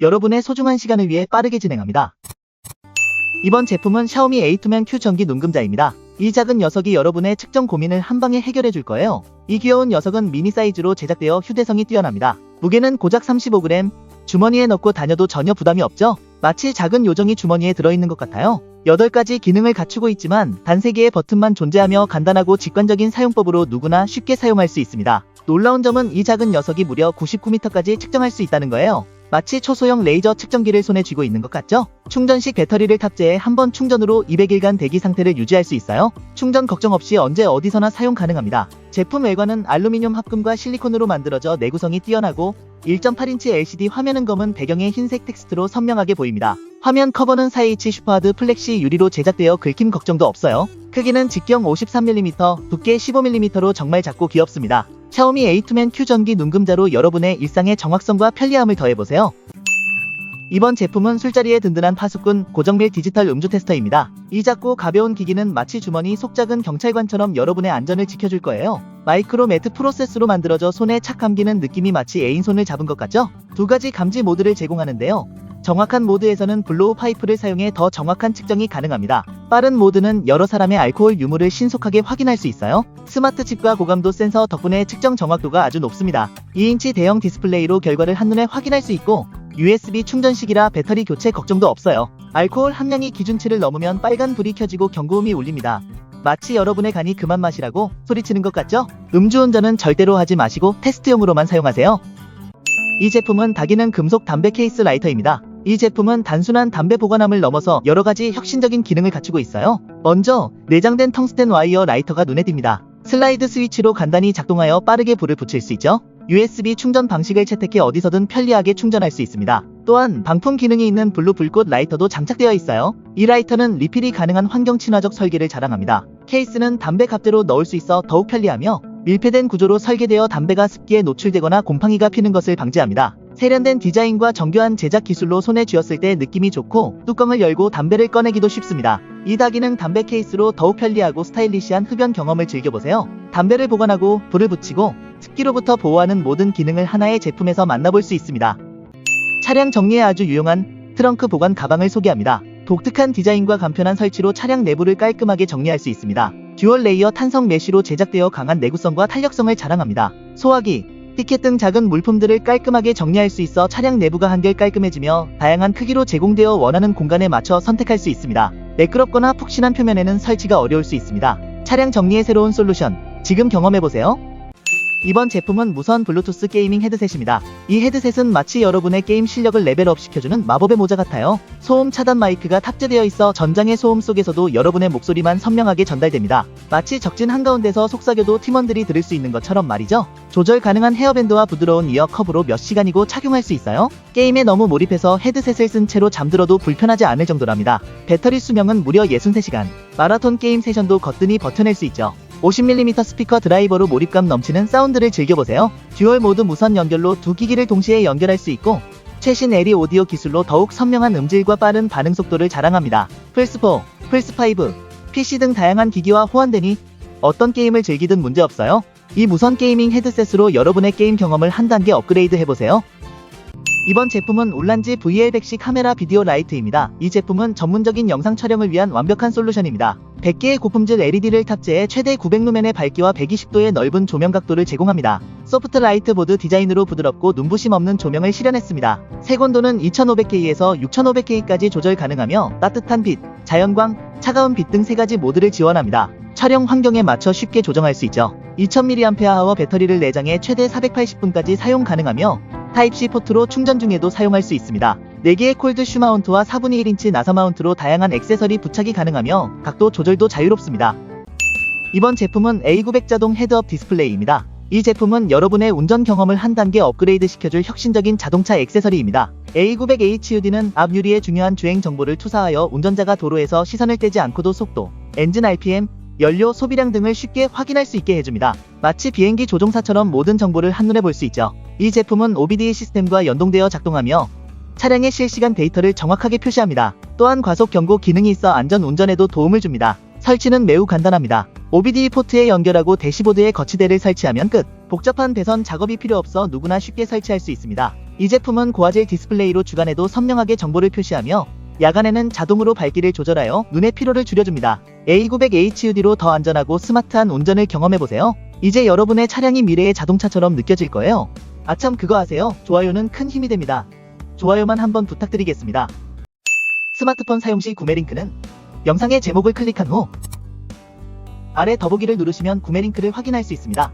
여러분의 소중한 시간을 위해 빠르게 진행합니다. 이번 제품은 샤오미 에이트맨 Q 전기 눈금자입니다. 이 작은 녀석이 여러분의 측정 고민을 한 방에 해결해 줄 거예요. 이 귀여운 녀석은 미니 사이즈로 제작되어 휴대성이 뛰어납니다. 무게는 고작 35g, 주머니에 넣고 다녀도 전혀 부담이 없죠? 마치 작은 요정이 주머니에 들어있는 것 같아요. 8가지 기능을 갖추고 있지만 단 3개의 버튼만 존재하며 간단하고 직관적인 사용법으로 누구나 쉽게 사용할 수 있습니다. 놀라운 점은 이 작은 녀석이 무려 99m까지 측정할 수 있다는 거예요. 마치 초소형 레이저 측정기를 손에 쥐고 있는 것 같죠? 충전식 배터리를 탑재해 한 번 충전으로 200일간 대기 상태를 유지할 수 있어요. 충전 걱정 없이 언제 어디서나 사용 가능합니다. 제품 외관은 알루미늄 합금과 실리콘으로 만들어져 내구성이 뛰어나고 1.8인치 LCD 화면은 검은 배경의 흰색 텍스트로 선명하게 보입니다. 화면 커버는 4H 슈퍼하드 플렉시 유리로 제작되어 긁힘 걱정도 없어요. 크기는 직경 53mm, 두께 15mm로 정말 작고 귀엽습니다. 샤오미 에이트맨 Q 전기 눈금자로 여러분의 일상의 정확성과 편리함을 더해보세요. 이번 제품은 술자리에 든든한 파수꾼 고정밀 디지털 음주 테스터입니다. 이 작고 가벼운 기기는 마치 주머니 속 작은 경찰관처럼 여러분의 안전을 지켜줄 거예요. 마이크로 매트 프로세스로 만들어져 손에 착 감기는 느낌이 마치 애인 손을 잡은 것 같죠? 두 가지 감지 모드를 제공하는데요. 정확한 모드에서는 블로우 파이프를 사용해 더 정확한 측정이 가능합니다. 빠른 모드는 여러 사람의 알코올 유무를 신속하게 확인할 수 있어요. 스마트 칩과 고감도 센서 덕분에 측정 정확도가 아주 높습니다. 2인치 대형 디스플레이로 결과를 한눈에 확인할 수 있고 USB 충전식이라 배터리 교체 걱정도 없어요. 알코올 함량이 기준치를 넘으면 빨간 불이 켜지고 경고음이 울립니다. 마치 여러분의 간이 그만 마시라고 소리치는 것 같죠? 음주운전은 절대로 하지 마시고 테스트용으로만 사용하세요. 이 제품은 다기능 금속 담배 케이스 라이터입니다. 이 제품은 단순한 담배 보관함을 넘어서 여러 가지 혁신적인 기능을 갖추고 있어요. 먼저 내장된 텅스텐 와이어 라이터가 눈에 띕니다. 슬라이드 스위치로 간단히 작동하여 빠르게 불을 붙일 수 있죠. USB 충전 방식을 채택해 어디서든 편리하게 충전할 수 있습니다. 또한 방풍 기능이 있는 블루 불꽃 라이터도 장착되어 있어요. 이 라이터는 리필이 가능한 환경 친화적 설계를 자랑합니다. 케이스는 담배 갑대로 넣을 수 있어 더욱 편리하며 밀폐된 구조로 설계되어 담배가 습기에 노출되거나 곰팡이가 피는 것을 방지합니다. 세련된 디자인과 정교한 제작 기술로 손에 쥐었을 때 느낌이 좋고 뚜껑을 열고 담배를 꺼내기도 쉽습니다. 이 다기능 담배 케이스로 더욱 편리하고 스타일리시한 흡연 경험을 즐겨보세요. 담배를 보관하고 불을 붙이고 습기로부터 보호하는 모든 기능을 하나의 제품에서 만나볼 수 있습니다. 차량 정리에 아주 유용한 트렁크 보관 가방을 소개합니다. 독특한 디자인과 간편한 설치로 차량 내부를 깔끔하게 정리할 수 있습니다. 듀얼 레이어 탄성 메쉬로 제작되어 강한 내구성과 탄력성을 자랑합니다. 소화기, 티켓 등 작은 물품들을 깔끔하게 정리할 수 있어 차량 내부가 한결 깔끔해지며 다양한 크기로 제공되어 원하는 공간에 맞춰 선택할 수 있습니다. 매끄럽거나 푹신한 표면에는 설치가 어려울 수 있습니다. 차량 정리의 새로운 솔루션, 지금 경험해보세요. 이번 제품은 무선 블루투스 게이밍 헤드셋입니다. 이 헤드셋은 마치 여러분의 게임 실력을 레벨업 시켜주는 마법의 모자 같아요. 소음 차단 마이크가 탑재되어 있어 전장의 소음 속에서도 여러분의 목소리만 선명하게 전달됩니다. 마치 적진 한가운데서 속삭여도 팀원들이 들을 수 있는 것처럼 말이죠. 조절 가능한 헤어밴드와 부드러운 이어 컵으로 몇 시간이고 착용할 수 있어요. 게임에 너무 몰입해서 헤드셋을 쓴 채로 잠들어도 불편하지 않을 정도랍니다. 배터리 수명은 무려 63시간. 마라톤 게임 세션도 거뜬히 버텨낼 수 있죠. 50mm 스피커 드라이버로 몰입감 넘치는 사운드를 즐겨보세요. 듀얼 모드 무선 연결로 두 기기를 동시에 연결할 수 있고 최신 에리 오디오 기술로 더욱 선명한 음질과 빠른 반응 속도를 자랑합니다. 플스4, 플스5, PC 등 다양한 기기와 호환되니 어떤 게임을 즐기든 문제없어요. 이 무선 게이밍 헤드셋으로 여러분의 게임 경험을 한 단계 업그레이드 해보세요. 이번 제품은 올란지 VL100C 카메라 비디오 라이트입니다. 이 제품은 전문적인 영상 촬영을 위한 완벽한 솔루션입니다. 100개의 고품질 LED를 탑재해 최대 900루멘의 밝기와 120도의 넓은 조명 각도를 제공합니다. 소프트 라이트 보드 디자인으로 부드럽고 눈부심 없는 조명을 실현했습니다. 색온도는 2500K에서 6500K까지 조절 가능하며 따뜻한 빛, 자연광, 차가운 빛 등 세 가지 모드를 지원합니다. 촬영 환경에 맞춰 쉽게 조정할 수 있죠. 2000mAh 배터리를 내장해 최대 480분까지 사용 가능하며 타입C 포트로 충전 중에도 사용할 수 있습니다. 4개의 콜드 슈 마운트와 4분의 1인치 나사 마운트로 다양한 액세서리 부착이 가능하며 각도 조절도 자유롭습니다. 이번 제품은 A900 자동 헤드업 디스플레이입니다. 이 제품은 여러분의 운전 경험을 한 단계 업그레이드 시켜줄 혁신적인 자동차 액세서리입니다. A900HUD는 앞 유리에 중요한 주행 정보를 투사하여 운전자가 도로에서 시선을 떼지 않고도 속도, 엔진 RPM, 연료 소비량 등을 쉽게 확인할 수 있게 해줍니다. 마치 비행기 조종사처럼 모든 정보를 한눈에 볼 수 있죠. 이 제품은 OBD 시스템과 연동되어 작동하며 차량의 실시간 데이터를 정확하게 표시합니다. 또한 과속 경고 기능이 있어 안전 운전에도 도움을 줍니다. 설치는 매우 간단합니다. OBD 포트에 연결하고 대시보드에 거치대를 설치하면 끝. 복잡한 배선 작업이 필요 없어 누구나 쉽게 설치할 수 있습니다. 이 제품은 고화질 디스플레이로 주간에도 선명하게 정보를 표시하며 야간에는 자동으로 밝기를 조절하여 눈의 피로를 줄여줍니다. A900HUD로 더 안전하고 스마트한 운전을 경험해보세요. 이제 여러분의 차량이 미래의 자동차처럼 느껴질 거예요. 아참 그거 아세요? 좋아요는 큰 힘이 됩니다. 좋아요만 한번 부탁드리겠습니다. 스마트폰 사용 시 구매 링크는 영상의 제목을 클릭한 후 아래 더보기를 누르시면 구매 링크를 확인할 수 있습니다.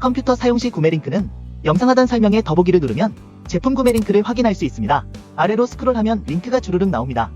컴퓨터 사용 시 구매 링크는 영상 하단 설명에 더보기를 누르면 제품 구매 링크를 확인할 수 있습니다. 아래로 스크롤하면 링크가 주르륵 나옵니다.